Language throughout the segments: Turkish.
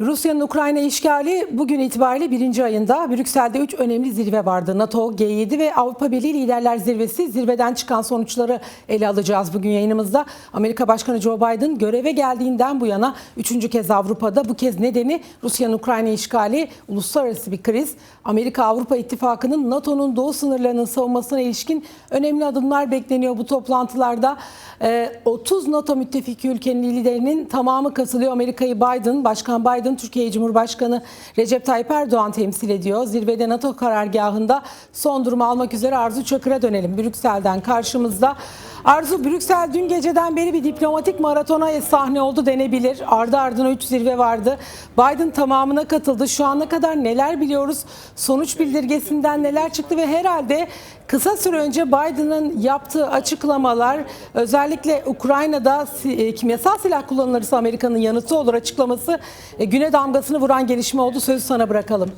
Rusya'nın Ukrayna işgali bugün itibariyle birinci ayında Brüksel'de 3 önemli zirve vardı. NATO, G7 ve Avrupa Birliği Liderler Zirvesi zirveden çıkan sonuçları ele alacağız bugün yayınımızda. Amerika Başkanı Joe Biden göreve geldiğinden bu yana üçüncü kez Avrupa'da. Bu kez nedeni Rusya'nın Ukrayna işgali, uluslararası bir kriz. Amerika-Avrupa İttifakı'nın NATO'nun doğu sınırlarının savunmasına ilişkin önemli adımlar bekleniyor bu toplantılarda. Ee, 30 NATO müttefiki ülkenin liderinin tamamı katılıyor. Amerika'yı Biden, Başkan Biden, Türkiye Cumhurbaşkanı Recep Tayyip Erdoğan temsil ediyor. Zirvede NATO karargahında son durumu almak üzere Arzu Çakır'a dönelim. Brüksel'den karşımızda. Arzu, Brüksel dün geceden beri bir diplomatik maratona sahne oldu denebilir. Ardı ardına 3 zirve vardı. Biden tamamına katıldı. Şu ana kadar neler biliyoruz? Sonuç bildirgesinden neler çıktı ve herhalde kısa süre önce Biden'ın yaptığı açıklamalar özellikle Ukrayna'da e, kimyasal silah kullanılırsa Amerika'nın yanıtı olur açıklaması e, güne damgasını vuran gelişme oldu. Sözü sana bırakalım.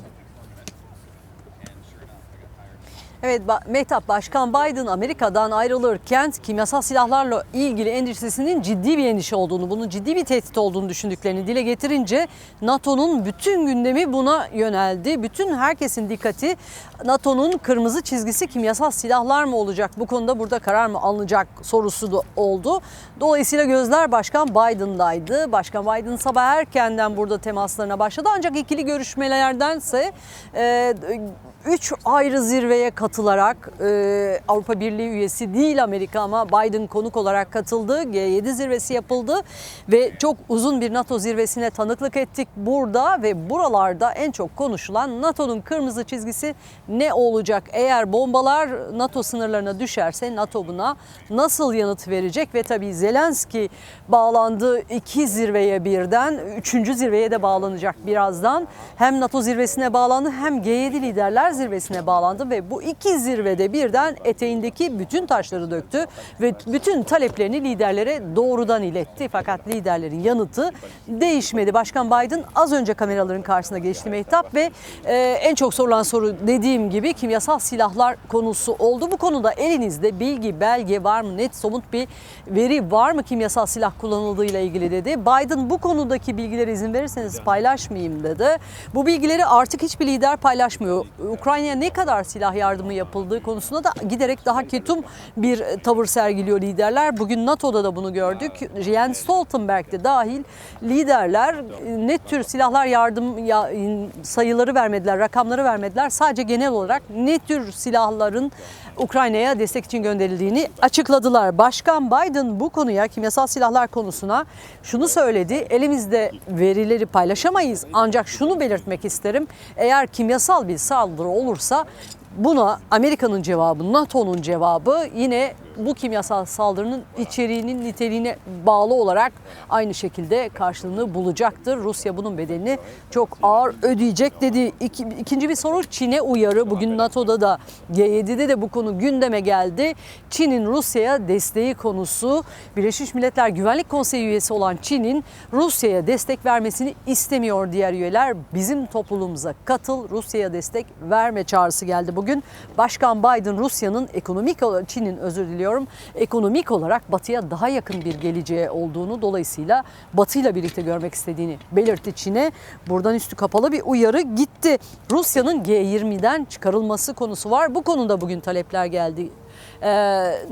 Evet Mehtap Başkan Biden Amerika'dan ayrılırken kimyasal silahlarla ilgili endişesinin ciddi bir endişe olduğunu, bunun ciddi bir tehdit olduğunu düşündüklerini dile getirince NATO'nun bütün gündemi buna yöneldi. Bütün herkesin dikkati NATO'nun kırmızı çizgisi kimyasal silahlar mı olacak? Bu konuda burada karar mı alınacak sorusu da oldu. Dolayısıyla gözler Başkan Biden'daydı. Başkan Biden sabah erkenden burada temaslarına başladı ancak ikili görüşmelerdense e, Üç ayrı zirveye katılarak e, Avrupa Birliği üyesi değil Amerika ama Biden konuk olarak katıldı. G7 zirvesi yapıldı ve çok uzun bir NATO zirvesine tanıklık ettik burada ve buralarda en çok konuşulan NATO'nun kırmızı çizgisi ne olacak? Eğer bombalar NATO sınırlarına düşerse NATO buna nasıl yanıt verecek? Ve tabii Zelenski bağlandı iki zirveye birden, üçüncü zirveye de bağlanacak birazdan. Hem NATO zirvesine bağlandı hem G7 liderler zirvesine bağlandı ve bu iki zirvede birden eteğindeki bütün taşları döktü ve bütün taleplerini liderlere doğrudan iletti. Fakat liderlerin yanıtı değişmedi. Başkan Biden az önce kameraların karşısına geçti Mehtap ve e, en çok sorulan soru dediğim gibi kimyasal silahlar konusu oldu. Bu konuda elinizde bilgi, belge var mı? Net somut bir veri var mı kimyasal silah kullanıldığıyla ilgili dedi. Biden bu konudaki bilgileri izin verirseniz paylaşmayayım dedi. Bu bilgileri artık hiçbir lider paylaşmıyor. Ukrayna'ya ne kadar silah yardımı yapıldığı konusunda da giderek daha ketum bir tavır sergiliyor liderler. Bugün NATO'da da bunu gördük. Jens Stoltenberg de dahil liderler ne tür silahlar yardım ya- sayıları vermediler, rakamları vermediler. Sadece genel olarak ne tür silahların Ukrayna'ya destek için gönderildiğini açıkladılar. Başkan Biden bu konuya kimyasal silahlar konusuna şunu söyledi. Elimizde verileri paylaşamayız ancak şunu belirtmek isterim. Eğer kimyasal bir saldırı olursa Buna Amerika'nın cevabı, NATO'nun cevabı yine bu kimyasal saldırının içeriğinin niteliğine bağlı olarak aynı şekilde karşılığını bulacaktır. Rusya bunun bedelini çok ağır ödeyecek dedi. İki, ikinci bir soru Çin'e uyarı. Bugün NATO'da da G7'de de bu konu gündeme geldi. Çin'in Rusya'ya desteği konusu. Birleşmiş Milletler Güvenlik Konseyi üyesi olan Çin'in Rusya'ya destek vermesini istemiyor diğer üyeler. Bizim topluluğumuza katıl, Rusya'ya destek verme çağrısı geldi bugün. Başkan Biden Rusya'nın ekonomik Çin'in özür diliyorum ekonomik olarak batıya daha yakın bir geleceğe olduğunu dolayısıyla batıyla birlikte görmek istediğini belirtti Çin'e. Buradan üstü kapalı bir uyarı gitti. Rusya'nın G20'den çıkarılması konusu var. Bu konuda bugün talepler geldi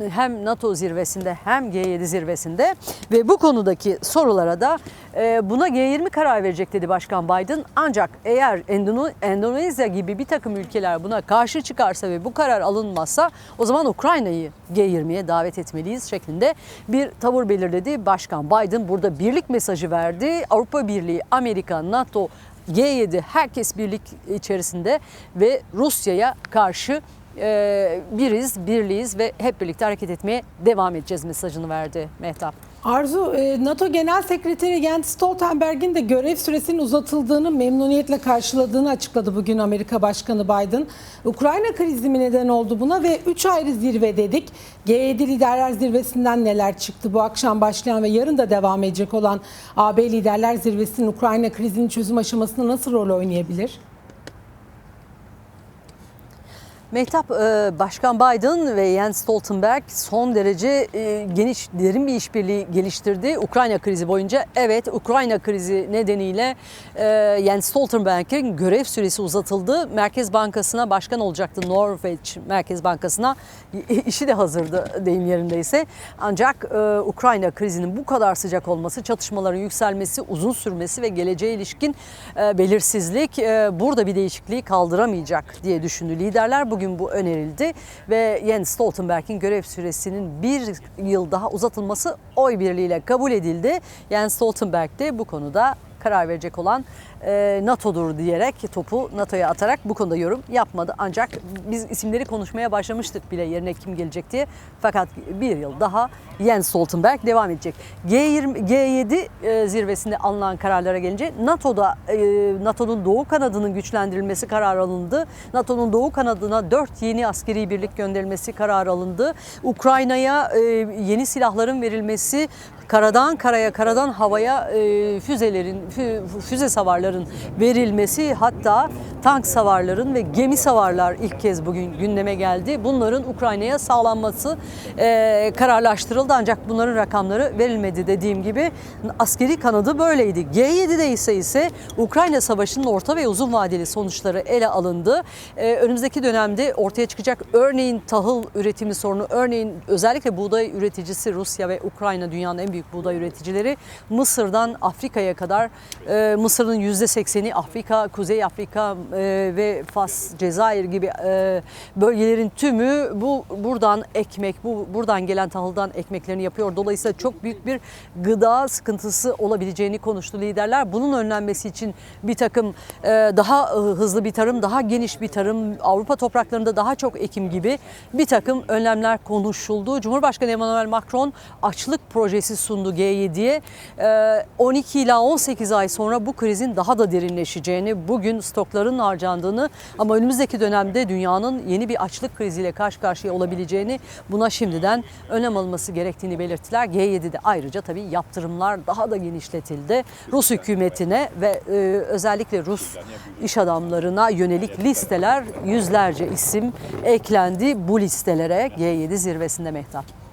hem NATO zirvesinde hem G7 zirvesinde ve bu konudaki sorulara da e, buna G20 karar verecek dedi Başkan Biden. Ancak eğer Endone- Endonezya gibi bir takım ülkeler buna karşı çıkarsa ve bu karar alınmazsa o zaman Ukrayna'yı G20'ye davet etmeliyiz şeklinde bir tavır belirledi. Başkan Biden burada birlik mesajı verdi. Avrupa Birliği, Amerika, NATO, G7 herkes birlik içerisinde ve Rusya'ya karşı e, biriz, birliyiz ve hep birlikte hareket etmeye devam edeceğiz mesajını verdi Mehtap. Arzu, e, NATO Genel Sekreteri Jens Stoltenberg'in de görev süresinin uzatıldığını memnuniyetle karşıladığını açıkladı bugün Amerika Başkanı Biden. Ukrayna krizi mi neden oldu buna ve 3 ayrı zirve dedik. G7 Liderler Zirvesi'nden neler çıktı? Bu akşam başlayan ve yarın da devam edecek olan AB Liderler Zirvesi'nin Ukrayna krizinin çözüm aşamasında nasıl rol oynayabilir? Mehtap, e, Başkan Biden ve Jens Stoltenberg son derece e, geniş, derin bir işbirliği geliştirdi. Ukrayna krizi boyunca evet Ukrayna krizi nedeniyle e, Jens Stoltenberg'in görev süresi uzatıldı. Merkez Bankası'na başkan olacaktı Norveç Merkez Bankası'na. işi de hazırdı deyim yerindeyse. Ancak Ukrayna krizinin bu kadar sıcak olması, çatışmaların yükselmesi, uzun sürmesi ve geleceğe ilişkin belirsizlik burada bir değişikliği kaldıramayacak diye düşündü liderler. Bugün bu önerildi ve Jens Stoltenberg'in görev süresinin bir yıl daha uzatılması oy birliğiyle kabul edildi. Jens Stoltenberg de bu konuda karar verecek olan e, NATO'dur diyerek topu NATO'ya atarak bu konuda yorum yapmadı. Ancak biz isimleri konuşmaya başlamıştık bile yerine kim gelecek diye. Fakat bir yıl daha Jens Stoltenberg devam edecek. G20, G7 e, zirvesinde alınan kararlara gelince NATO'da e, NATO'nun doğu kanadının güçlendirilmesi kararı alındı. NATO'nun doğu kanadına 4 yeni askeri birlik gönderilmesi kararı alındı. Ukrayna'ya e, yeni silahların verilmesi karadan karaya, karadan havaya e, füzelerin, fü- füze savarların verilmesi hatta tank savarların ve gemi savarlar ilk kez bugün gündeme geldi. Bunların Ukrayna'ya sağlanması e, kararlaştırıldı ancak bunların rakamları verilmedi dediğim gibi. Askeri kanadı böyleydi. G7'de ise ise Ukrayna Savaşı'nın orta ve uzun vadeli sonuçları ele alındı. E, önümüzdeki dönemde ortaya çıkacak örneğin tahıl üretimi sorunu, örneğin özellikle buğday üreticisi Rusya ve Ukrayna dünyanın en büyük buğday üreticileri. Mısır'dan Afrika'ya kadar e, Mısır'ın %80'i Afrika, Kuzey Afrika e, ve Fas, Cezayir gibi e, bölgelerin tümü bu buradan ekmek, bu buradan gelen tahıldan ekmeklerini yapıyor. Dolayısıyla çok büyük bir gıda sıkıntısı olabileceğini konuştu liderler. Bunun önlenmesi için bir takım e, daha e, hızlı bir tarım, daha geniş bir tarım, Avrupa topraklarında daha çok ekim gibi bir takım önlemler konuşuldu. Cumhurbaşkanı Emmanuel Macron açlık projesi sundu G7'ye. E, 12 ila 18 ay sonra bu krizin daha da derinleşeceğini, bugün stokların harcandığını ama önümüzdeki dönemde dünyanın yeni bir açlık kriziyle karşı karşıya olabileceğini, buna şimdiden önem alınması gerektiğini belirttiler. G7'de ayrıca tabii yaptırımlar daha da genişletildi. Rus hükümetine ve e, özellikle Rus iş adamlarına yönelik listeler yüzlerce isim eklendi bu listelere G7 zirvesinde Mehtap.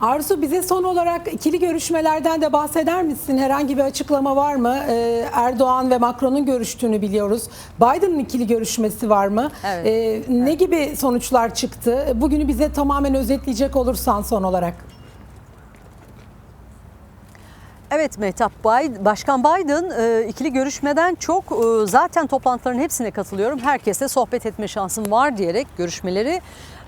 Arzu bize son olarak ikili görüşmelerden de bahseder misin? Herhangi bir açıklama var mı? Ee, Erdoğan ve Macron'un görüştüğünü biliyoruz. Biden'ın ikili görüşmesi var mı? Evet. Ee, ne gibi sonuçlar çıktı? Bugünü bize tamamen özetleyecek olursan son olarak. Evet Mehtap, Biden- Başkan Biden e, ikili görüşmeden çok e, zaten toplantıların hepsine katılıyorum. Herkesle sohbet etme şansım var diyerek görüşmeleri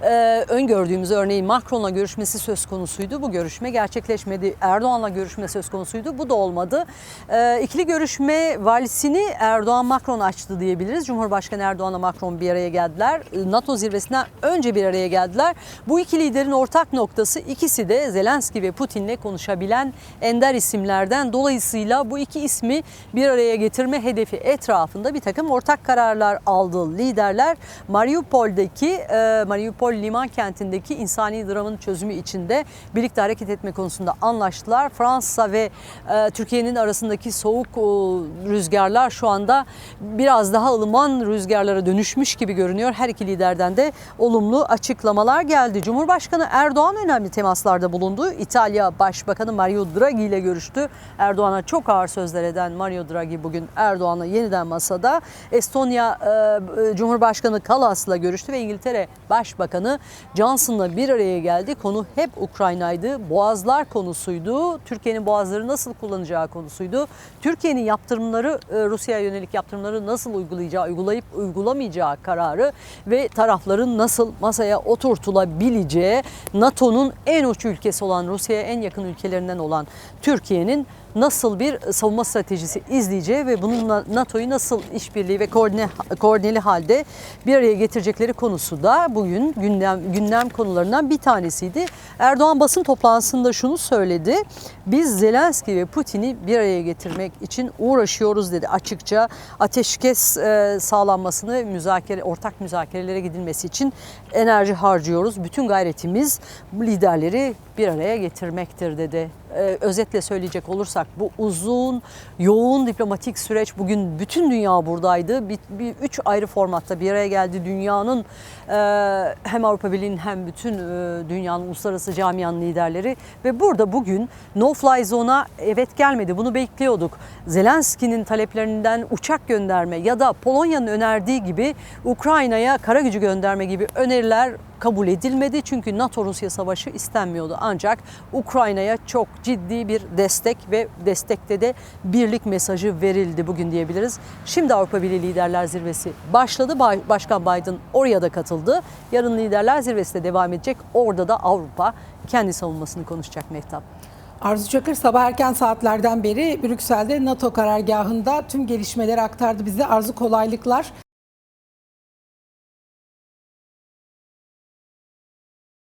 e, öngördüğümüz örneğin Macron'la görüşmesi söz konusuydu. Bu görüşme gerçekleşmedi. Erdoğan'la görüşme söz konusuydu. Bu da olmadı. E, ikili görüşme valisini Erdoğan-Macron açtı diyebiliriz. Cumhurbaşkanı Erdoğan'la Macron bir araya geldiler. E, NATO zirvesinden önce bir araya geldiler. Bu iki liderin ortak noktası ikisi de Zelenski ve Putin'le konuşabilen ender isimlerden. Dolayısıyla bu iki ismi bir araya getirme hedefi etrafında bir takım ortak kararlar aldı liderler. Mariupol'deki e, Mariupol liman kentindeki insani dramın çözümü içinde birlikte hareket etme konusunda anlaştılar. Fransa ve e, Türkiye'nin arasındaki soğuk e, rüzgarlar şu anda biraz daha ılıman rüzgarlara dönüşmüş gibi görünüyor. Her iki liderden de olumlu açıklamalar geldi. Cumhurbaşkanı Erdoğan önemli temaslarda bulundu. İtalya Başbakanı Mario Draghi ile görüştü. Erdoğan'a çok ağır sözler eden Mario Draghi bugün Erdoğan'la yeniden masada. Estonya e, Cumhurbaşkanı Kalas'la görüştü ve İngiltere Başbakanı Johnson'la bir araya geldi. Konu hep Ukrayna'ydı. Boğazlar konusuydu. Türkiye'nin boğazları nasıl kullanacağı konusuydu. Türkiye'nin yaptırımları e, Rusya'ya yönelik yaptırımları nasıl uygulayacağı, uygulayıp uygulamayacağı kararı ve tarafların nasıl masaya oturtulabileceği NATO'nun en uç ülkesi olan Rusya'ya en yakın ülkelerinden olan Türkiye'nin nasıl bir savunma stratejisi izleyeceği ve bununla NATO'yu nasıl işbirliği ve koordine, koordineli halde bir araya getirecekleri konusu da bugün gündem, gündem konularından bir tanesiydi. Erdoğan basın toplantısında şunu söyledi. Biz Zelenski ve Putin'i bir araya getirmek için uğraşıyoruz dedi. Açıkça ateşkes e, sağlanmasını müzakere, ortak müzakerelere gidilmesi için enerji harcıyoruz. Bütün gayretimiz liderleri bir araya getirmektir dedi e, özetle söyleyecek olursak bu uzun, yoğun diplomatik süreç bugün bütün dünya buradaydı. Bir, bir üç ayrı formatta bir araya geldi dünyanın e, hem Avrupa Birliği'nin hem bütün e, dünyanın uluslararası camianın liderleri ve burada bugün no fly zone'a evet gelmedi. Bunu bekliyorduk. Zelenski'nin taleplerinden uçak gönderme ya da Polonya'nın önerdiği gibi Ukrayna'ya kara gücü gönderme gibi öneriler kabul edilmedi. Çünkü NATO-Rusya savaşı istenmiyordu. Ancak Ukrayna'ya çok ciddi bir destek ve destekte de birlik mesajı verildi bugün diyebiliriz. Şimdi Avrupa Birliği Liderler Zirvesi başladı. Başkan Biden oraya da katıldı. Yarın Liderler Zirvesi de devam edecek. Orada da Avrupa kendi savunmasını konuşacak Mehtap. Arzu Çakır sabah erken saatlerden beri Brüksel'de NATO karargahında tüm gelişmeleri aktardı bize. Arzu kolaylıklar.